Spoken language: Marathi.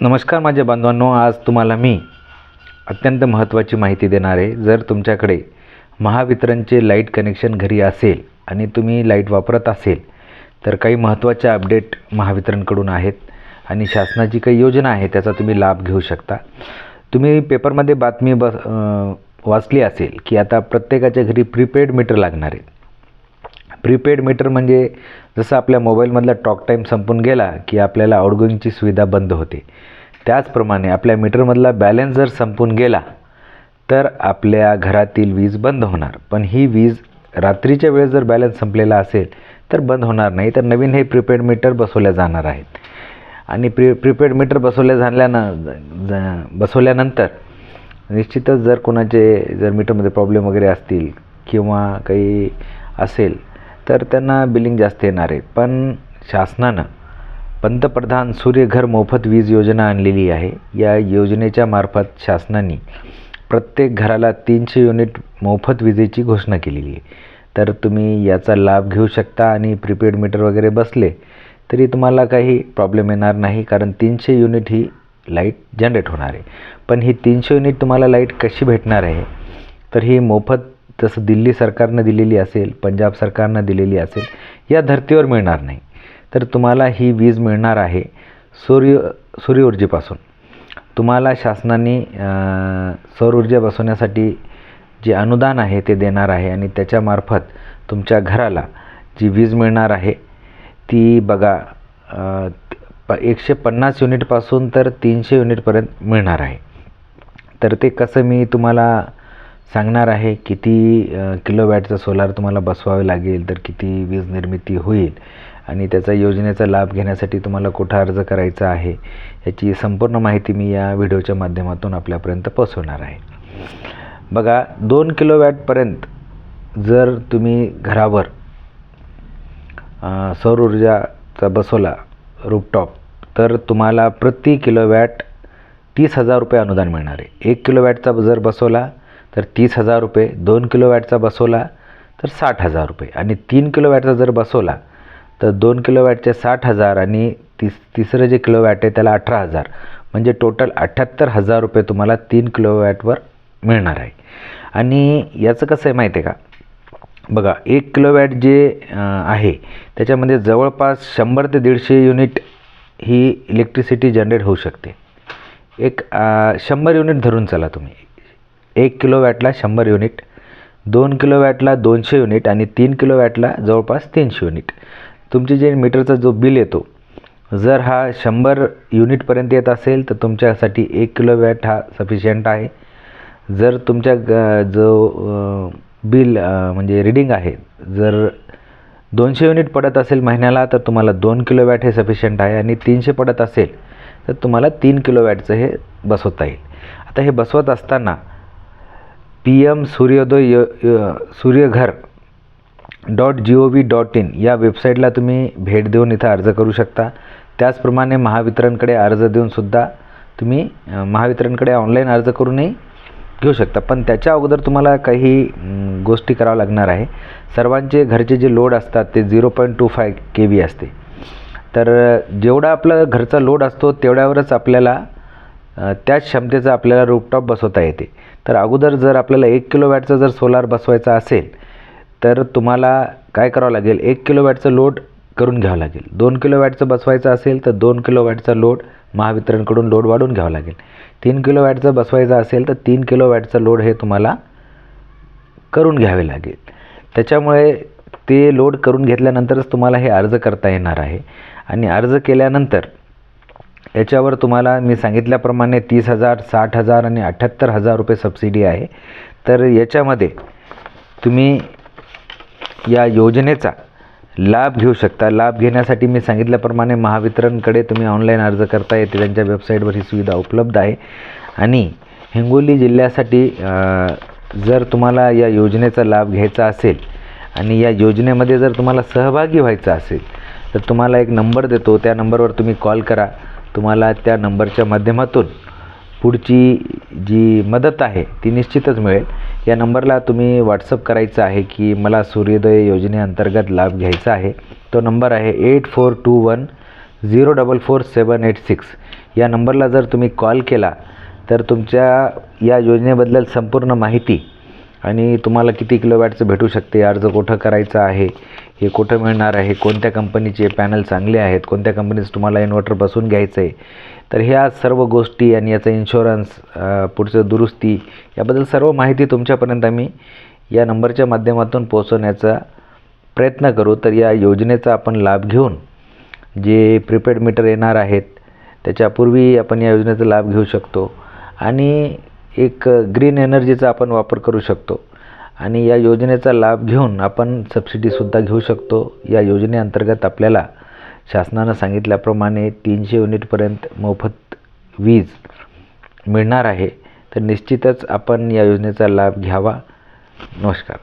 नमस्कार माझ्या बांधवांनो आज तुम्हाला मी अत्यंत महत्त्वाची माहिती देणार आहे. जर तुमच्याकडे महावितरणचे लाइट कनेक्शन घरी असेल आणि तुम्ही लाइट वापरत असेल तर काही महत्त्वाच्या अपडेट महावितरणकडून आहेत आणि शासनाची काही योजना आहे त्याचा तुम्ही लाभ घेऊ शकता. तुम्ही पेपरमध्ये बातमी बस वाचली असेल की आता प्रत्येकाच्या घरी प्रीपेड मीटर लागणार आहेत प्रीपेड मीटर म्हणजे जसं आपल्या मोबाईलमधला टॉक टाईम संपून गेला की आपल्याला आउटगोईंगची सुविधा बंद होते. त्याचप्रमाणे आपल्या मीटरमधला बॅलन्स जर संपून गेला तर आपल्या घरातील वीज बंद होणार. पण ही वीज रात्रीच्या वेळेस जर बॅलन्स संपलेला असेल तर बंद होणार नाही. तर नवीन हे प्रीपेड मीटर बसवल्या जाणार आहेत. आणि प्री प्रीपेड मीटर बसवल्या झाल्यानं ज- बसवल्यानंतर निश्चितच जर कोणाचे जर मीटरमध्ये प्रॉब्लेम वगैरे असतील किंवा काही असेल तर त्यांना बिलिंग जास्त येणार आहे. पण शासनानं पंतप्रधान सूर्यघर मोफत वीज योजना आणलेली आहे. या योजनेच्या मार्फत शासनाने प्रत्येक घराला तीनशे युनिट मोफत विजेची घोषणा केलेली आहे. तर तुम्ही याचा लाभ घेऊ शकता आणि प्रीपेड मीटर वगैरे बसले तरी तुम्हाला काही प्रॉब्लेम येणार नाही कारण तीनशे युनिट ही लाइट जनरेट होणार आहे. पण ही तीनशे युनिट तुम्हाला लाइट कशी भेटणार आहे? तर ही मोफत जसं दिल्ली सरकारनं दिलेली असेल पंजाब सरकारनं दिलेली असेल या धर्तीवर मिळणार नाही. तर तुम्हाला ही वीज मिळणार आहे सूर्य सूर्य ऊर्जेपासून तुम्हाला शासनाने सौर ऊर्जा बसवण्यासाठी जे अनुदान आहे ते देणार आहे आणि त्याच्यामार्फत तुमच्या घराला जी वीज मिळणार आहे ती बघा प एकशे पन्नास युनिटपासून तर तीनशे युनिटपर्यंत मिळणार आहे. तर ते कसं मी तुम्हाला सांगणार आहे किती किलोवॅटचं सोलार तुम्हाला बसवावे लागेल तर किती वीज निर्मिती होईल आणि त्याचा योजनेचा लाभ घेण्यासाठी तुम्हाला कुठं अर्ज करायचा आहे याची संपूर्ण माहिती मी या व्हिडिओच्या माध्यमातून आपल्यापर्यंत पोचवणार आहे. बघा दोन किलोवॅटपर्यंत जर तुम्ही घरावर सौर ऊर्जाचा बसवला रूपटॉप तर तुम्हाला प्रति किलोवॅट तीस हजार रुपये अनुदान मिळणार आहे. एक किलोवॅटचा जर बसवला तर तीस हजार रुपये दोन किलो वॅटचा बसवला तर साठ हजार रुपये. आणि तीन किलो वॅटचा जर बसवला तर दोन किलो वॅटचे साठ हजार आणि तिस तिसरं जे किलो वॅट आहे त्याला अठरा हजार. म्हणजे टोटल अठ्ठ्याहत्तर हजार रुपये तुम्हाला तीन किलो वॅटवर मिळणार आहे. आणि याचं कसं आहे माहिती आहे का? बघा एक किलो वॅट जे आहे त्याच्यामध्ये जवळपास शंभर ते दीडशे युनिट ही इलेक्ट्रिसिटी जनरेट होऊ शकते. एक शंभर युनिट धरून चला तुम्ही. एक किलो वॅटला शंभर युनिट दोन किलो वॅटला दोनशे युनिट आणि तीन किलो वॅटला जवळपास तीनशे युनिट. तुमचे जे मीटरचा जो बिल येतो जर हा शंभर युनिटपर्यंत येत असेल तर तुमच्यासाठी एक किलो वॅट हा सफिशियंट आहे. जर तुमच्या ग जो बिल म्हणजे रिडिंग आहे जर दोनशे युनिट पडत असेल महिन्याला तर तुम्हाला दोन किलो वॅट हे सफिशियंट आहे आणि तीनशे पडत असेल तर तुम्हाला तीन किलो वॅटचं हे बसवता येईल. आता हे बसवत असताना पी एम सूर्योदय य Suryaghar dot G O V dot in या वेबसाईटला तुम्ही भेट देऊन इथं अर्ज करू शकता. त्याचप्रमाणे महावितरणकडे अर्ज देऊनसुद्धा तुम्ही महावितरणकडे ऑनलाईन अर्ज करूनही घेऊ शकता. पण त्याच्या अगोदर तुम्हाला काही गोष्टी करावं लागणार आहे. सर्वांचे घरचे जे लोड असतात ते zero point two five K V असते. तर जेवढा आपला घरचा लोड असतो तेवढ्यावरच आपल्याला त्याच क्षमतेचा आपल्याला रूपटॉप बसवता येते. तर अगोदर जर आपल्याला एक किलो वॅटचा जर सोलार बसवायचा असेल तर तुम्हाला काय करावं लागेल? एक किलो वॅटचं लोड करून घ्यावं लागेल. दोन किलो वॅटचं बसवायचं असेल तर दोन किलो वॅटचा लोड महावितरणकडून लोड वाढून घ्यावा लागेल. तीन किलो वॅटचं बसवायचं असेल तर तीन किलो वॅटचं लोड हे तुम्हाला करून घ्यावे लागेल. त्याच्यामुळे ते लोड करून घेतल्यानंतरच तुम्हाला हे अर्ज करता येणार आहे. आणि अर्ज केल्यानंतर याच्यावर तुम्हाला मी सांगितल्याप्रमाणे तीस हजार साठ हजार आणि अठ्ठ्याहत्तर हजार रुपये सबसिडी आहे. तर याच्यामध्ये तुम्ही या योजनेचा लाभ घेऊ शकता. लाभ घेण्यासाठी मी सांगितल्याप्रमाणे महावितरणकडे तुम्ही ऑनलाईन अर्ज करता येते त्यांच्या वेबसाईटवर ही सुविधा उपलब्ध आहे. आणि हिंगोली जिल्ह्यासाठी जर तुम्हाला या योजनेचा लाभ घ्यायचा असेल आणि या योजनेमध्ये जर तुम्हाला सहभागी व्हायचं असेल तर तुम्हाला एक नंबर देतो. त्या नंबरवर तुम्ही कॉल करा. तुम्हाला त्या नंबरच्या माध्यमातून पुढची जी मदत आहे ती निश्चितच मिळेल. या नंबरला तुम्ही व्हॉट्सअप करायचं आहे की मला सूर्योदय योजनेअंतर्गत लाभ घ्यायचा आहे. तो नंबर आहे eight four two one zero double four seven eight six या नंबरला जर तुम्ही कॉल केला तर तुमच्या या योजनेबद्दल संपूर्ण माहिती आणि तुम्हाला किती किलोवॅटचं भेटू शकते अर्ज कुठं करायचा आहे हे कुठं मिळणार आहे? कोणत्या कंपनीचे पॅनल चांगले आहेत? कोणत्या कंपनीचं तुम्हाला इन्व्हर्टर बसून घ्यायचं आहे तर ह्या सर्व गोष्टी आणि याचा इन्शुरन्स पुढचं दुरुस्ती याबद्दल सर्व माहिती तुमच्यापर्यंत आम्ही या नंबरच्या माध्यमातून पोहोचवण्याचा प्रयत्न करू. तर या योजनेचा आपण लाभ घेऊन जे प्रिपेड मीटर येणार आहेत त्याच्यापूर्वी आपण या योजनेचा लाभ घेऊ शकतो. आणि एक ग्रीन एनर्जीचा आपण वापर करू शकतो. आणि या योजनेचा लाभ घेऊन आपण सबसिडीसुद्धा घेऊ शकतो. या योजनेअंतर्गत आपल्याला शासनानं सांगितल्याप्रमाणे तीनशे युनिटपर्यंत मोफत वीज मिळणार आहे. तर निश्चितच आपण या योजनेचा लाभ घ्यावा. नमस्कार.